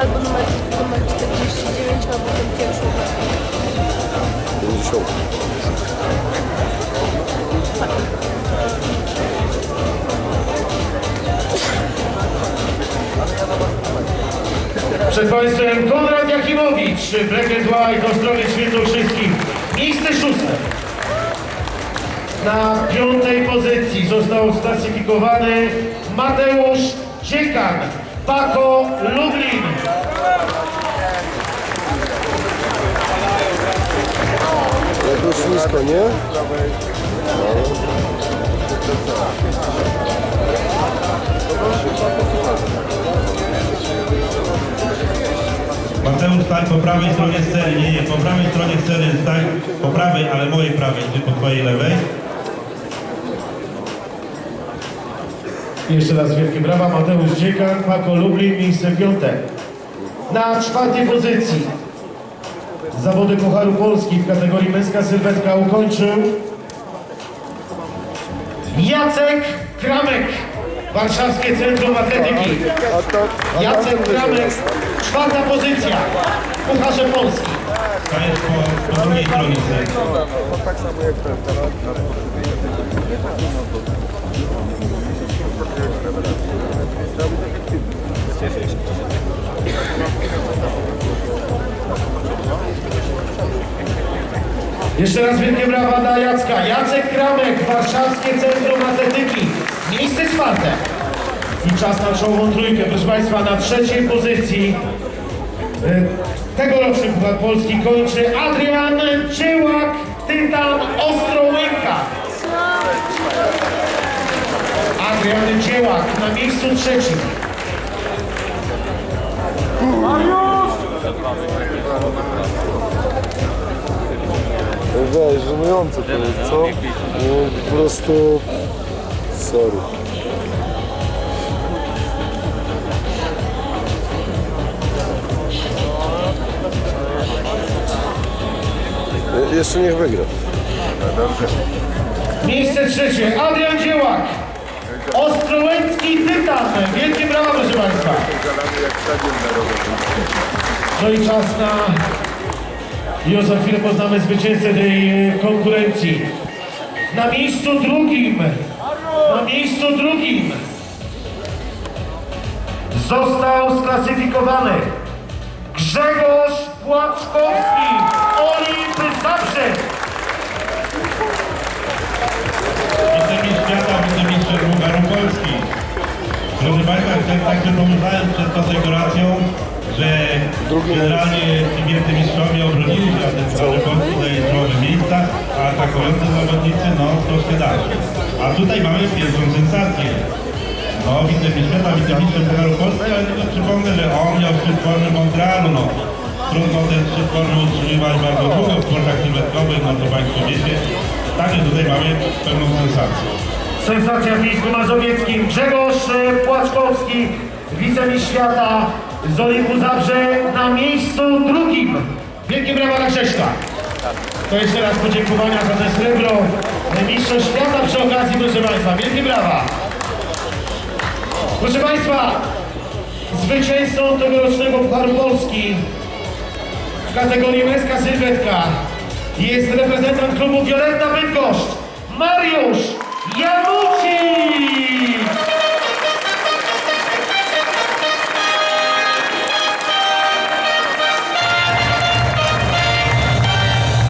albo numer, numer 49, albo ten pierwszy. 50. Przed Państwem Konrad Jakimowicz, Black and White, Ostrowiec Świętokrzyski. Miejsce szóste. Na piątej pozycji został sklasyfikowany Mateusz Dziekan, Paco Lublin. Nisko, nie? Mateusz, stań po prawej stronie sceny. Nie, nie, po prawej stronie sceny stań po prawej, ale mojej prawej, nie po twojej lewej. Jeszcze raz wielkie brawa, Mateusz Dziekan, Paco Lublin, miejsce piąte. Na czwartej pozycji zawody Pucharu Polski w kategorii męska sylwetka ukończył Jacek Kramek, Warszawskie Centrum Atletyki. To, Jacek Kramek, jest. czwarta pozycja Pucharze Polski. Stajesz po, po drugiej sceny. Tak samo jak ten. teraz na- Jeszcze raz wielkie brawa dla Jacka. Jacek Kramek, Warszawskie Centrum Atletyki. Miejsce czwarte. I czas na czołową trójkę. Proszę Państwa, na trzeciej pozycji e, tegoroczny Puchar Polski kończy Adrian Ciełak, Tytan Ostrołęka. Adrian Ciełak na miejscu trzecim. Weź, żenujące to jest, co? No, po prostu... Sorry. Je- Jeszcze niech wygra. Miejsce trzecie Adrian Dziełak. Ostrołęcki Tytan. Wielkie brawa proszę Państwa. No i czas na... Już za chwilę poznamy zwycięzcę tej e, konkurencji. Na miejscu drugim, na miejscu drugim został sklasyfikowany Grzegorz Płaczkowski, Olimp Zabrze. Wicemistrz świata, wicemistrz Pucharu Polski. Proszę Państwa, chcę także pomyślałem przed tą dekoracją, że generalnie ci wielcy mistrzowie obronili się na tym Pucharze Polski, daje zdrowe miejsca, a atakujący zawodnicy, A tutaj mamy pierwszą sensację. No, wicemistrz świata, Pucharu Polski, ale tylko przypomnę, że on miał szczyt formy Montrealu, no. Trudno szczyt formy utrzymywać bardzo długo w sportach sylwetkowych, no to Państwo wiecie. Także tutaj mamy pewną sensację. Sensacja w Mińsku Mazowieckim. Grzegorz e, Płaczkowski, wicemistrz świata z Olimpu Zabrze na miejscu drugim. Wielkie brawa dla Grześka. To jeszcze raz podziękowania za te srebro mistrzostw świata przy okazji, proszę Państwa. Wielkie brawa. Proszę Państwa, zwycięzcą tegorocznego Pucharu Polski w kategorii męska sylwetka jest reprezentant klubu Violetta Bydgoszcz, Mariusz Janucik!